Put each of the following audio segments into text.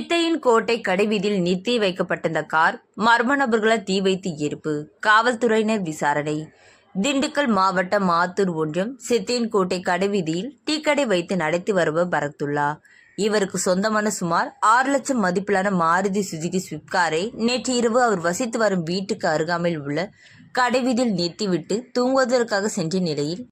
சித்தையின் கோட்டை கடைவீதியில் நிறுத்தி வைக்கப்பட்டிருந்த கார் மர்ம நபர்களால் தீ வைத்து எரிப்பு. காவல்துறையினர் விசாரணை. திண்டுக்கல் மாவட்டம் மாத்தூர் ஒன்றியம் சித்தியன்கோட்டை கடைவீதியில் டீ கடை வைத்து நடத்தி வருபவர் பரத்துல்லா. இவருக்கு சொந்தமான சுமார் ஆறு லட்சம் மதிப்பிலான மாருதி சுஜுகி ஸ்விஃப்ட் காரை நேற்று இரவு அவர் வசித்து வரும் வீட்டுக்கு அருகாமையில் உள்ள கடைவீதியில் நிறுத்திவிட்டு தூங்குவதற்காக சென்ற நிலையில்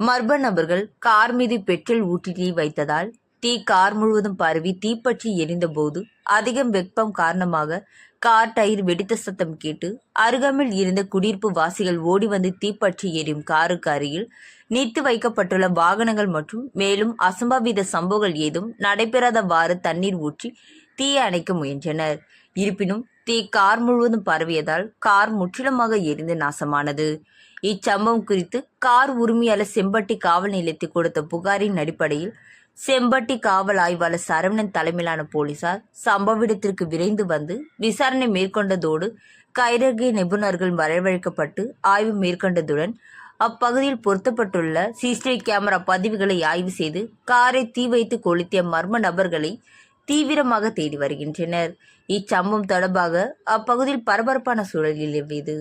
மர்ம நபர்கள் கார் மீது பெட்ரோல் ஊற்றி வைத்ததால் தீ கார் முழுவதும் பரவி தீப்பற்றி எரிந்தபோது அதிகம் வெப்பம் காரணமாக கார் டயர் வெடித்த சத்தம் கேட்டு அருகாமில் இருந்த குடியிருப்பு வாசிகள் ஓடி வந்து தீப்பற்றி எரியும் காருக்கு அருகில் நிறுத்தி வைக்கப்பட்டுள்ள வாகனங்கள் மற்றும் மேலும் அசம்பாவித சம்பவங்கள் ஏதும் நடைபெறாதவாறு தண்ணீர் ஊற்றி தீயை அணைக்க முயன்றனர். இருப்பினும் தீ கார் முழுவதும் பரவியதால் கார் முற்றிலுமாக எரிந்து நாசமானது. இச்சம்பவம் குறித்து கார் உரிமையாளர் செம்பட்டி காவல் நிலையத்தில் கொடுத்த புகாரின் அடிப்படையில் செம்பட்டி காவல் ஆய்வாளர் சரவணன் தலைமையிலான போலீசார் சம்பவ இடத்திற்கு விரைந்து வந்து விசாரணை மேற்கொண்டதோடு கைரேகை நிபுணர்கள் வரவழைக்கப்பட்டு ஆய்வு மேற்கொண்டதுடன் அப்பகுதியில் பொருத்தப்பட்டுள்ள சிசிடிவி கேமரா பதிவுகளை ஆய்வு செய்து காரை தீ வைத்து கொளுத்திய மர்ம நபர்களை தீவிரமாக தேடி வருகின்றனர். இச்சம்பவம் தொடர்பாக அப்பகுதியில் பரபரப்பான சூழல் நிலவியது